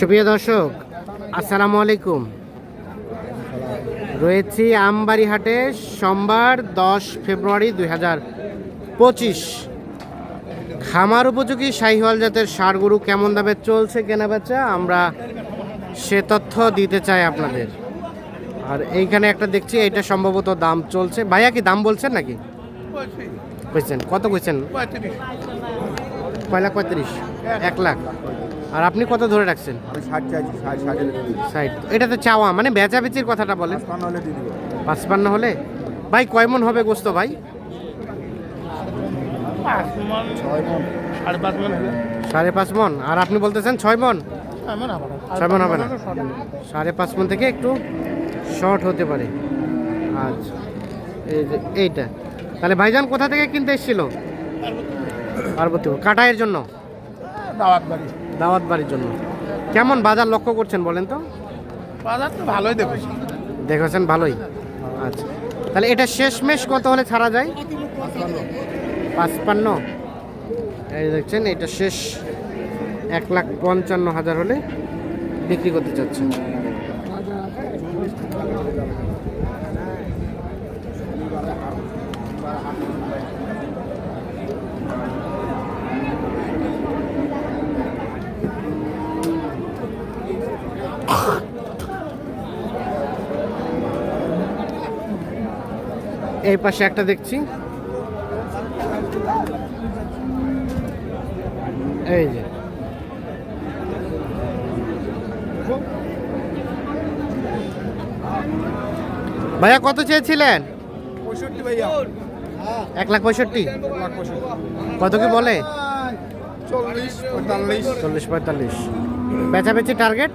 সুপ্রিয় দর্শক আসসালামু আলাইকুম। রয়েছি আমবাড়ি হাটে সোমবার দশ ফেব্রুয়ারি দুই হাজার পঁচিশ। খামার উপযোগী শাহিওয়াল জাতের ষাড় গরু কেমন দামে চলছে কেনা বেচা আমরা সে তথ্য দিতে চাই আপনাদের। আর এইখানে একটা দেখছি এটা সম্ভবত দাম চলছে। ভাইয়া কি দাম বলছেন নাকি? বুঝছেন কত কইছেন? কয় লাখ পঁয়ত্রিশ এক লাখ। আর আপনি কত ধরে রাখছেন? আমি ষাট চাইছি ষাট ষাটের দিয়ে দিবো। এটা তো চাওয়া মানে বেচাবেচির কথাটা বলে পাঁচপান্ন হলে দিয়ে দিবো। পাঁচপান্ন হলে? ভাই কয় মন হবে গোস্ত ভাই? সাড়ে পাঁচ মন হবে সাড়ে পাঁচ মন। আর আপনি বলতেছেন ছয় মন? ছয় মন হবে না। সাড়ে পাঁচ মন থেকে একটু শর্ট হতে পারে। আচ্ছা। এই যে এইটা। তাহলে ভাইজান কোথা থেকে কিনতে এসেছিল? পার্বতীপুর কাটাইয়ের জন্য? দাওয়াত বাড়ি দাওয়াত বাড়ির জন্য। কেমন বাজার লক্ষ্য করছেন বলেন তো? বাজার তো ভালোই দেখেছি। দেখেছেন ভালোই? আচ্ছা। তাহলে এটা শেষমেশ কত হলে ছাড়া যায়? পাঁচপান্ন। এই দেখছেন এটা শেষ এক লাখ পঞ্চান্ন হাজার হলে বিক্রি করতে চাচ্ছেন। এই পাশে একটা দেখছি। এই যে। ভাইয়া কত চেয়েছিলেন? এক লাখ পঁয়ষট্টি? কত কি বলে? চল্লিশ পঁয়তাল্লিশ। বেচাবেচি টার্গেট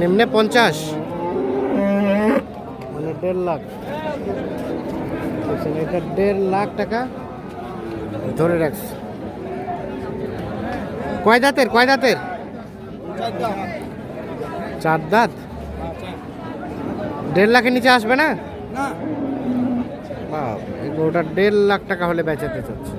নিম্নে পঞ্চাশ। দেড় লাখ। বুঝছেন, এটা দেড় লাখ টাকা ধরে রাখছে। কয় দাঁতের কয় দাঁতের? চার দাঁত? দেড় লাখের নিচে আসবে না? বাপ, দেড় লাখ টাকা হলে বেচাতে চাচ্ছে।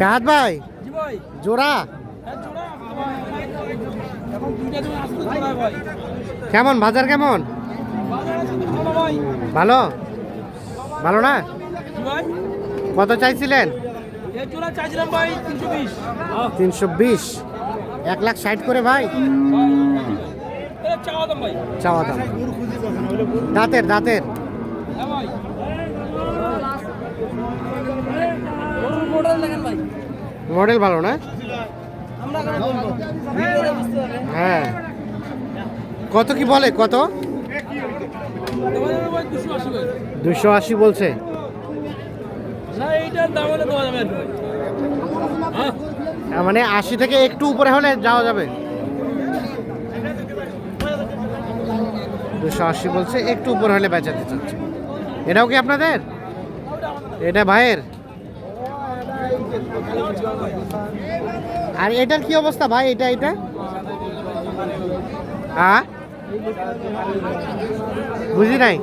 ভাই ভাই। জোড়া এখন দুইটা তুমি আসতে জোড়া ভাই কেমন, বাজার কেমন? ভালো? ভালো না? কত চাইছিলেন? তিনশো বিশ। এক লাখ ষাট করে ভাই? চাওয়া দাম। দাঁতের দাঁতের। মডেল ভালো না আমরা কেন বলব ভিডিওতে বুঝতে পারবে হ্যাঁ। কত কি বলে? কত? দুশো আশি বলছে। হ্যাঁ। আহ, মানে আশি থেকে একটু উপরে হলে যাওয়া যাবে। দুশো আশি বলছে একটু উপরে হলে বেচাতে চাচ্ছে। এটাও কি আপনাদের? এটা ভাইয়ের? আর এটার কি অবস্থা ভাই? এটা এটা? হ্যাঁ? বুঝি নাই?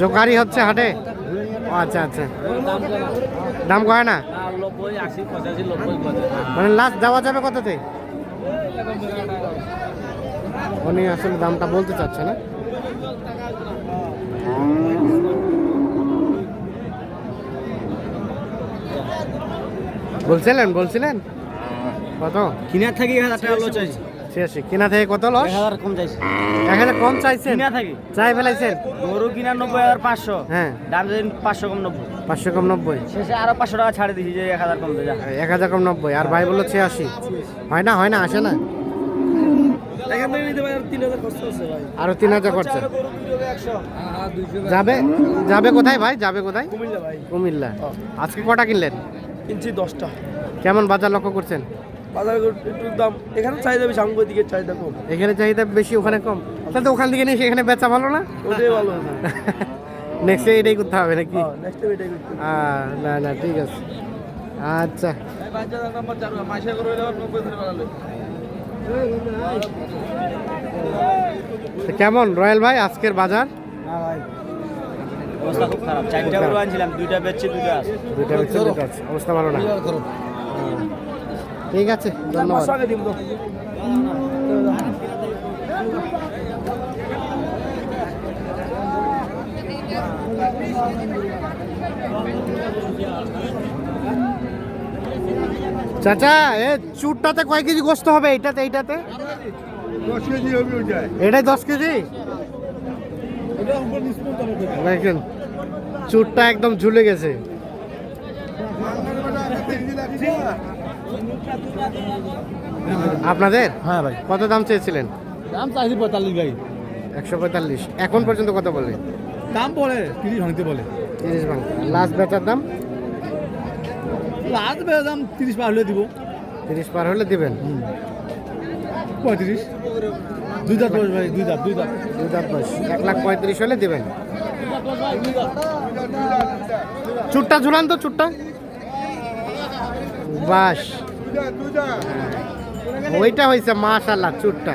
জোকারে হচ্ছে হাটে? আচ্ছা আচ্ছা। দাম কয় না? মানে লাস্ট দেওয়া যাবে কততে? উনি আসলে দামটা বলতে চাচ্ছে না। বলছিলেন বলছিলেন? কত? কিনা থাকি এক হাজার টাকা চাইছি ছিয়াশি। কিনা থেকে কত লস? এক হাজার কম চাইছি। এক হাজার কম চাইছেন? কিনা থাকি। চাই ফেলাইছেন? গরু কিনা নব্বই হাজার পাঁচশো। হ্যাঁ। দাম যদি পাঁচশো কম নব্বই। পাঁচশো কম নব্বই। শেষে আরও পাঁচশো টাকা ছাড়ে দিছি যে এক হাজার কম দেয় এক হাজার কম নব্বই। আর ভাই বলল ছিয়াশি। হয় না হয় না আসে না। এখান থেকে নিতে পারি তিন হাজার কষ্ট হচ্ছে ভাই। আরও তিন হাজার হ্যাঁ যাবে? যাবে কোথায় ভাই? যাবে কোথায়? কুমিল্লা আজকে কটা কিনলেন? কিনছি দশটা। কেমন বাজার লক্ষ্য করছেন? বাজারে একটু দাম এখানে চাহিদা বেশি আমগো দিকে চাহিদা কম। এখানে চাহিদা বেশি ওখানে কম। তাহলে তো ওখান থেকে নিয়ে এখানে বেচা ভালো না? ওটাই ভালো আছে নেক্সট এটাই করতে হবে নাকি? নেক্সট টাইম এটাই করতে না না ঠিক আছে। আচ্ছা। কেমন রয়্যাল ভাই আজকের বাজার? অবস্থা খুব খারাপ। চারটা গরু আনছিলাম দুইটা বেচছে দুইটা আছে। দুইটা আছে। অবস্থা ভালো না। ঠিক আছে ধন্যবাদ। চাচা এ চুরটাতে কয় কেজি গোস্ত হবে? এইটাতে এইটাতে? দশ কেজি হবে ওই যায়। এটাই দশ কেজি? দেখেন চুরটা একদম ঝুলে গেছে। আপনাদের? হ্যাঁ ভাই। কত দাম চেয়েছিলেন? দাম চাইছি পঁয়তাল্লিশ ভাই। একশো পঁয়তাল্লিশ। এখন পর্যন্ত কত বলে? দাম বলে তিরিশ ভাঙতে বলে। তিরিশ ভাঙ। লাস্ট বেচার দাম? লাস্ট বেলা দাম তিরিশ পার হলে দিব। তিরিশ পার হলে দিবেন। পঁয়ত্রিশ। দুই দাঁত বয়স ভাই, দুই দাঁত দুই দাঁত। দুই দাম দশ এক লাখ পঁয়ত্রিশ হলে দিবেন। চুটটা, ঝুলান তো চুটটা। বাস। ওইটা হয়েছে মাশাল্লাহ চুটটা।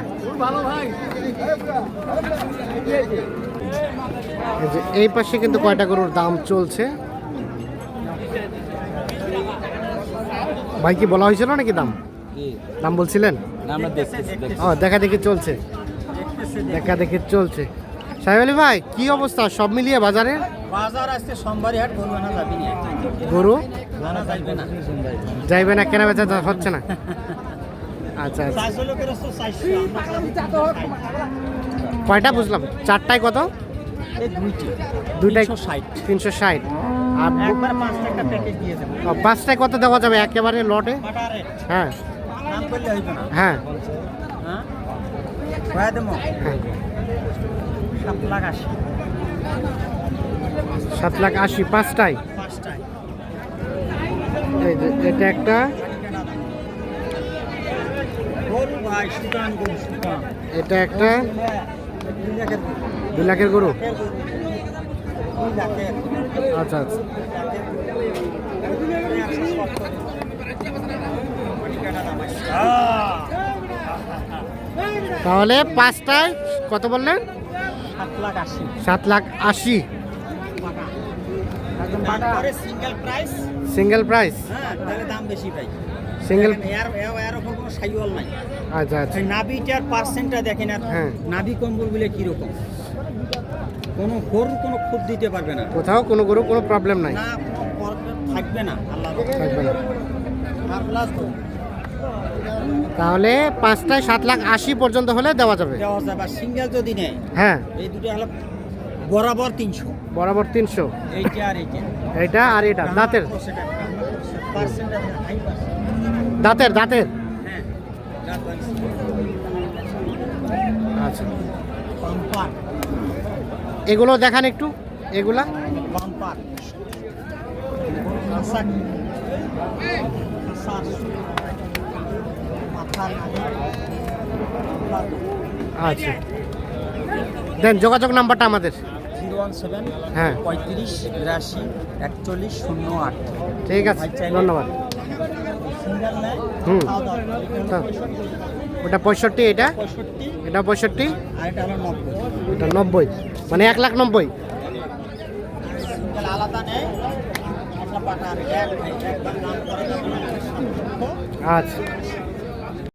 এই পাশে কিন্তু কয়টা গরুর দাম চলছে? ভাই, কি বলা হয়েছিল নাকি দাম? দাম বলছিলেন? ও দেখা দেখি চলছে। দেখা দেখি চলছে। সাহেব আলী ভাই কি অবস্থা? সব মিলিয়ে বাজারে? বাজার আসছে সোমবারই হাট গরু আনা যাবি না। গরু? আনা যাইবে না। যাইবে না কেনা বেচা যা- হচ্ছে না। আচ্ছা আচ্ছা। কয়টা বুঝলাম? চারটায় কত? এই দুইটি। দুইটাই তিনশো ষাট। আর পাঁচটায় কত দেওয়া যাবে? একেবারে লটে? হ্যাঁ। হ্যাঁ। হ্যাঁ? হ্যাঁ। সাত লাখ আশি। পাঁচটায়? এটা একটা। এটা একটা। দুই লাখের গরু। আচ্ছা আচ্ছা। তাহলে পাঁচটায় কত বললেন? সাত লাখ আশি। সাত লাখ আশি। তারপরে সিঙ্গেল প্রাইস সিঙ্গেল প্রাইস হ্যাঁ তাহলে দাম বেশি পাই সিঙ্গেল দেখেন, এর এর এর ওপর কোনো সাইওয়াল নাই। আচ্ছা আচ্ছা। নাভিটার পার্সেন্টটা দেখেন আর হ্যাঁ। নাভি কম্বল বলে কীরকম? কোনো গরু কোনো খুদ দিতে পারবে না। কোথাও কোনো গরু কোনো প্রবলেম নাই। না কোনো প্রবলেম থাকবে না আল্লাহ থাকবে না। আর প্লাস তাহলে পাঁচটায় সাত লাখ আশি পর্যন্ত হলে দেওয়া যাবে। দেওয়া যাবে সিঙ্গেল যদি নেয় হ্যাঁ। এই দুটো হলো বরাবর তিনশো। বরাবর তিনশো। এইটা আর এইটা। এটা আর এটা দাঁতের। দাঁতের দাঁতের। হ্যাঁ দাঁত বাড়িয়েছে। আচ্ছা। এগুলো দেখান একটু এগুলা। বাম্পার। আচ্ছা। দেন যোগাযোগ নাম্বারটা আমাদের। জিরো ওয়ান সেভেন হ্যাঁ। পঁয়ত্রিশ বিরাশি একচল্লিশ শূন্য আট। ঠিক আছে ধন্যবাদ। হুম। ওটা পঁয়ষট্টি এটা? এটা পঁয়ষট্টি? এটা নব্বই। মানে এক লাখ নব্বই। আচ্ছা।